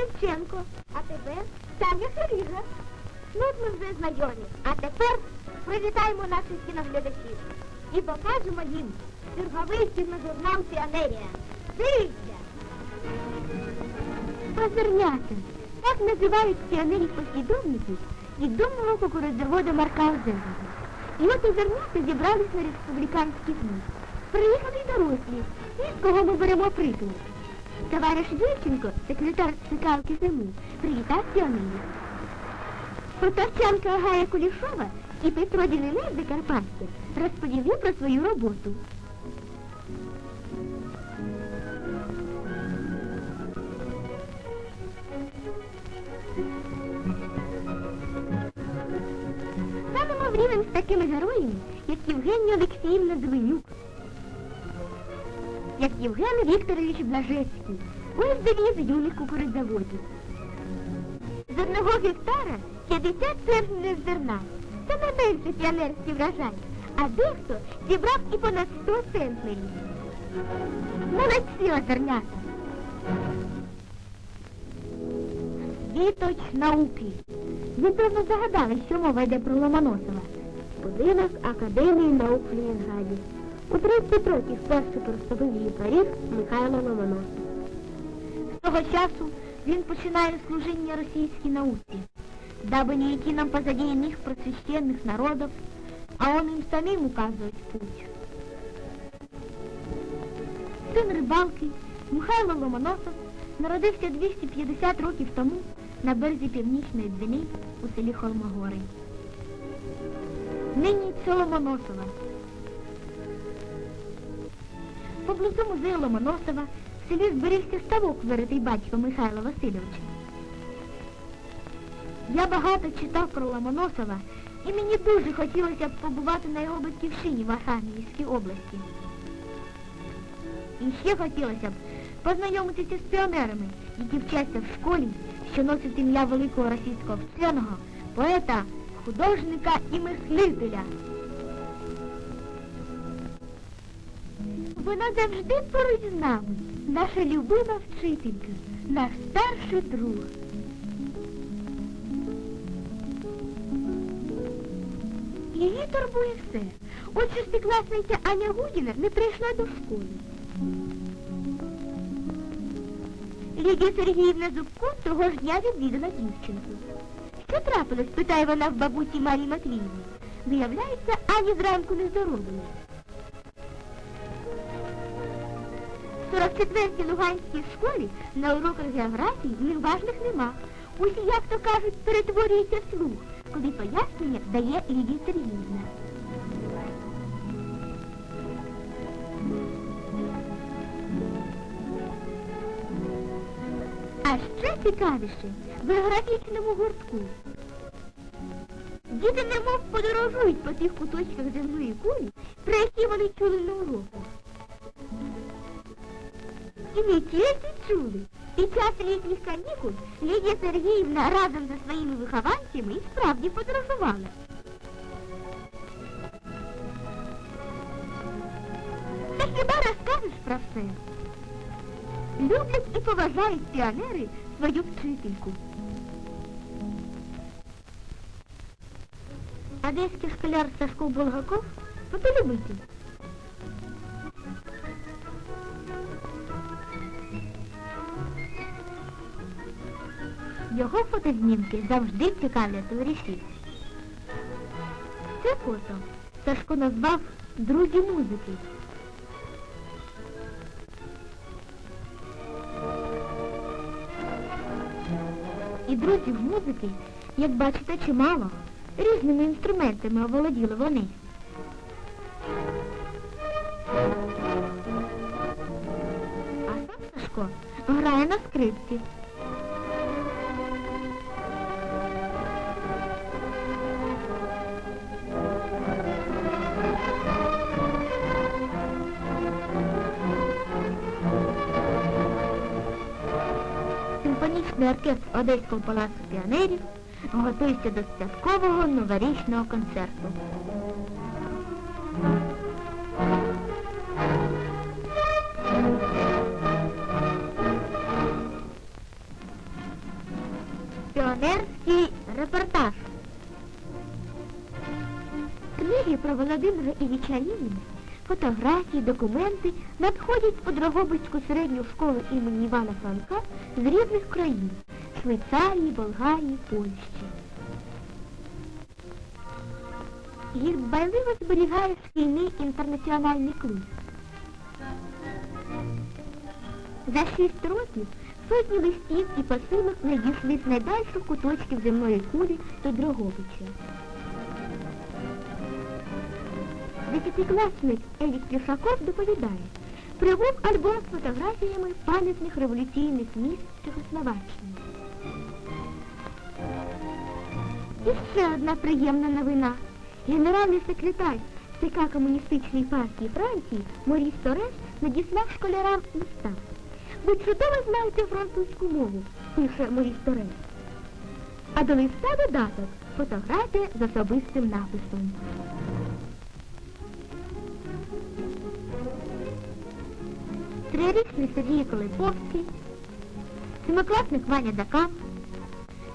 Шевченко. А тепер Таня Феріга. Ну, от ми вже знайомі. А тепер привітаємо наших кіноглядачів і покажемо їм черговий кіножурнал Піонерія. Дивіться! Озернята. Так називають піонерів послідовників відомого кукурудзаводу Марка Озерного. І от озернята зібрались на республіканський дні. Приїхали й дорослі, з кого ми беремо приклад. Товариш Юрченко, секретар ЦК КСМУ, привітав піонерів. Протарчанка Агая Кулішова і Петро Ділинець Закарпатське розповіли про свою роботу. Станемо в рівень з такими героями, як Євгенія Олексіївна Двинюк, як Євген Вікторович Блажецький. Ось девіз юних кукурудзаводів. З одного гектара 50 центнерів зерна. Це не менше піонерський врожай, а дехто зібрав і понад 100 центнерів. Молодці озернята. Віточ науки. Ви, певно, загадали, що мова йде про Ломоносова. Будинок Академії наук в Лінграді. У 30 років вперше простовив її паріг Михайло Ломоносов. З того часу він починає служіння російській науці, дабы не идти нам позади иных просвященных народов, а он им самим указывает путь. Син рибалки Михайло Ломоносов народився 250 років тому на березі Північної Двини у селі Холмогори. Нині це Ломоносова. Поблизу музею Ломоносова в селі зберігся ставок, виритий батьком Михайла Васильовича. Я багато читав про Ломоносова, і мені дуже хотілося б побувати на його батьківщині в Архангельській області. І ще хотілося б познайомитися з піонерами, які вчаться в школі, що носить ім'я великого російського вченого, поета, художника і мислителя. Вона завжди поруч з нами, наша любима вчителька, наш старший друг. Її турбує все. От шестикласниця Аня Гудіна не прийшла до школи. Лідія Сергіївна Зубко того ж дня відвідала дівчинку. Що трапилось? питає вона в бабусі Марії Матвіївні. Виявляється, Ані зранку не здоровили. В 44-й Луганській школі на уроках географії неважних нема. Усі, як то кажуть, перетворюються в слух, коли пояснення дає Лідія Сергіївна. А ще цікавіше в географічному гуртку. Діти немов подорожують по тих куточках земної кулі, про які вони чули на уроках. І тільки чули. Під час літніх канікул Лідія Сергіївна разом зі своїми вихованцями і справді подорожувала. Та хіба розкажеш про все? Люблять і поважають піонери свою вчительку. Одеський школяр Сашко Булгаков фотолюбитель. Його фотознімки завжди цікавлять товаришів. Це фото Сашко назвав «Друзі музики». І друзів музики, як бачите, чимало. Різними інструментами оволоділи вони. А сам Сашко грає на скрипці. Симфонічний оркестр Одеського палацу піонерів готується до святкового новорічного концерту. Піонерський репортаж. Книги про Володимира Ілліча Леніна, фотографії, документи надходять у Дрогобицьку середню школу імені Івана Франка з різних країн Швейцарії, Болгарії, Польщі. Їх дбайливо зберігає шкільний інтернаціональний клуб. За шість років сотні листів і посилок надійшли з найдальших куточків земної кулі до Дрогобича. Десятикласник Елік Плюшаков доповідає, привов альбом з фотографіями пам'ятних революційних міст Чехословаччини. І ще одна приємна новина. Генеральний секретар ЦК Комуністичної партії Франції Моріс Тореш надіслав школярам листа. Ви чудово знаєте французьку мову, пише Моріс Тореш. А до листа додаток фотографія з особистим написом. Трирічний Сергій Колиповський, семикласник Ваня Дакан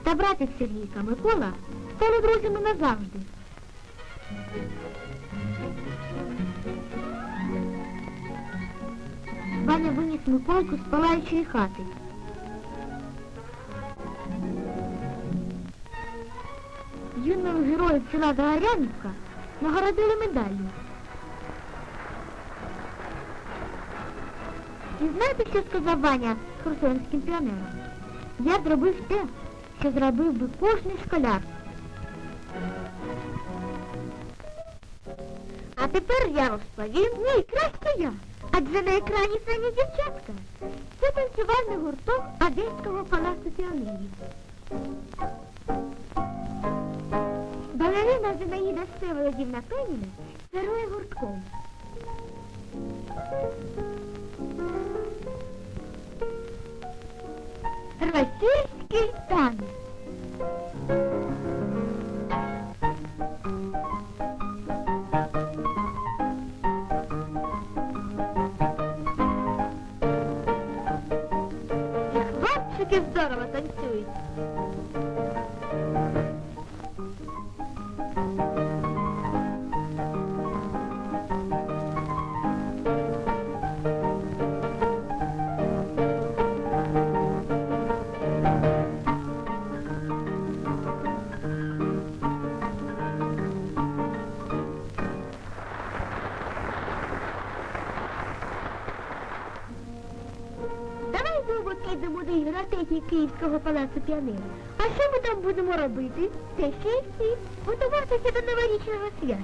та братик Сергійка Микола стали друзями назавжди. Ваня виніс Миколку з палаючої хати. Юного героя села Загорянівка нагородили медаллю. І знаєте, що сказав Ваня херсонським піонерам? Я зробив те, що зробив би кожний школяр. А тепер я розповім. Ні, краще я. Адже на екрані самі дівчатка. Це танцювальний гурток Одеського палацу піонерів. Балерина Зинаїда Всеволодівна Пеніна керує гуртком. never cease dance. Підемо до ігротеки Київського палацу піонерів. А що ми там будемо робити? Це ще й всі. Готуватися до новорічного свята.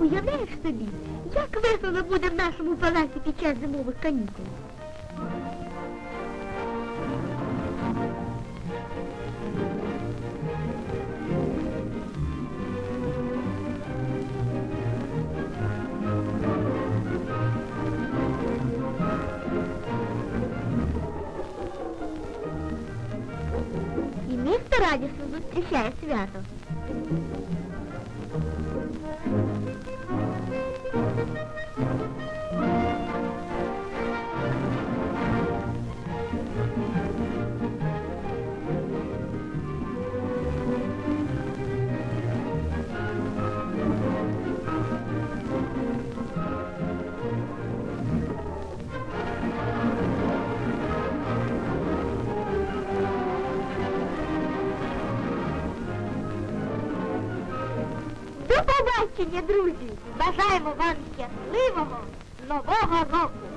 Уявляєш собі, як весело буде в нашому палаці під час зимових канікул? Радісно зустрічає Thank До побачення, друзі! Бажаємо вам щасливого нового року!